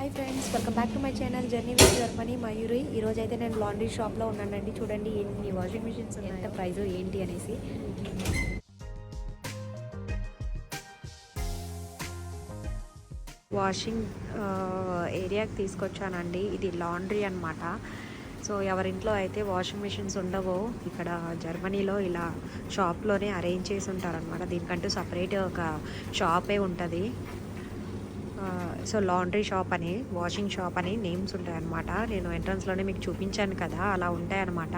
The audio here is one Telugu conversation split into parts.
Hi friends welcome back to my channel journey with Germany Mayuri ఈరోజు అయితే నేను లాండ్రీ షాప్లో ఉన్నానండి. చూడండి ఎన్ని వాషింగ్ మిషన్స్ ఎంత ప్రైస్ ఏంటి అనేసి. వాషింగ్ ఏరియాకి తీసుకొచ్చానండి. ఇది లాండ్రీ అన్నమాట. సో ఎవరింట్లో అయితే వాషింగ్ మిషన్స్ ఉండవో ఇక్కడ జర్మనీలో ఇలా షాప్లోనే అరేంజ్ చేసి ఉంటారనమాట దీనికంటూ సపరేట్ ఒక షాపే ఉంటుంది. సో లాండ్రీ షాప్ అని వాషింగ్ షాప్ అని నేమ్స్ ఉంటాయన్నమాట నేను ఎంట్రన్స్లోనే మీకు చూపించాను కదా అలా ఉంటాయన్నమాట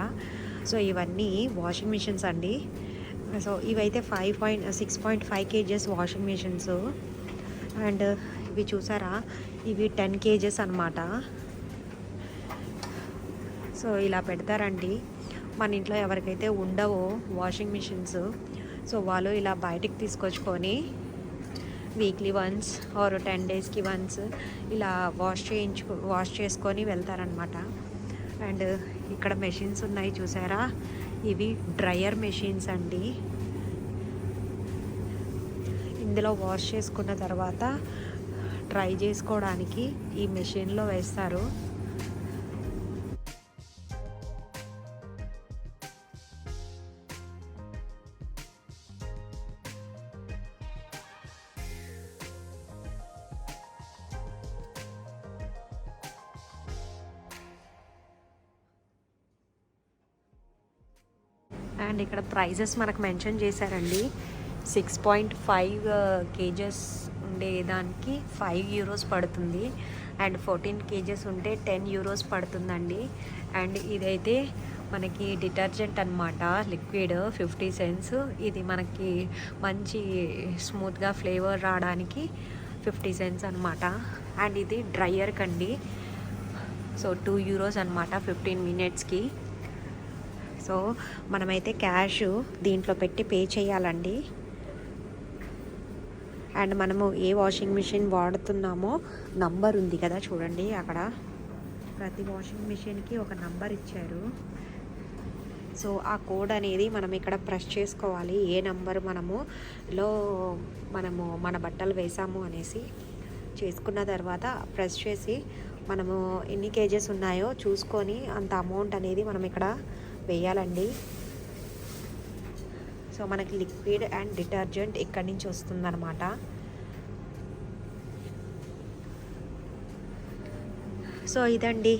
సో ఇవన్నీ వాషింగ్ మిషన్స్ అండి. సో ఇవైతే five point six point five KGs washing machines and ఇవి చూసారా? ఇవి టెన్ కేజెస్ అనమాట సో ఇలా పెడతారండి. మన ఇంట్లో ఎవరికైతే ఉండవో వాషింగ్ మిషన్స్ సో వాళ్ళు ఇలా బయటికి తీసుకొచ్చుకొని వీక్లీ వన్స్ ఆర్ టెన్ డేస్కి వన్స్ ఇలా వాష్ చేయించుకో వాష్ చేసుకొని వెళ్తారనమాట అండ్ ఇక్కడ మెషిన్స్ ఉన్నాయి చూసారా? ఇవి డ్రయర్ మెషిన్స్ అండి. ఇందులో వాష్ చేసుకున్న తర్వాత డ్రై చేసుకోవడానికి ఈ మెషిన్లో వేస్తారు. అండ్ ఇక్కడ ప్రైజెస్ మనకు మెన్షన్ చేశారండి. Six point five uh, kgs ఉండే దానికి ఫైవ్ యూరోస్ పడుతుంది. అండ్ ఫోర్టీన్ కేజెస్ ఉంటే టెన్ యూరోస్ పడుతుందండి. అండ్ ఇదైతే మనకి డిటర్జెంట్ అనమాట లిక్విడ్ ఫిఫ్టీ సెన్స్ ఇది మనకి మంచి స్మూత్గా ఫ్లేవర్ రావడానికి ఫిఫ్టీ సెన్స్ అనమాట అండ్ ఇది డ్రయర్ కండి. సో టూ యూరోస్ అనమాట ఫిఫ్టీన్ మినిట్స్కి. సో మనమైతే క్యాష్ దీంట్లో పెట్టి పే చేయాలండి. అండ్ మనము ఏ వాషింగ్ మిషన్ వాడుతున్నామో నంబర్ ఉంది కదా చూడండి అక్కడ. ప్రతి వాషింగ్ మిషన్కి ఒక నంబర్ ఇచ్చారు. సో ఆ కోడ్ అనేది మనం ఇక్కడ ప్రెస్ చేసుకోవాలి. ఏ నంబర్ మనము లో మనము మన బట్టలు వేసాము అనేసి చేసుకున్న తర్వాత ప్రెస్ చేసి మనము ఎన్ని కేజెస్ ఉన్నాయో చూసుకొని అంత అమౌంట్ అనేది మనం ఇక్కడ వేయాలండి. సో మనకి లిక్విడ్ అండ్ డిటర్జెంట్ ఇక్కడి నుంచి వస్తుందన్నమాట. సో ఇదండి.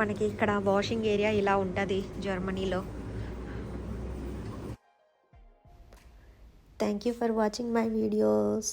మనకి ఇక్కడ వాషింగ్ ఏరియా ఇలా ఉంటుంది జర్మనీలో. Thank you for watching my videos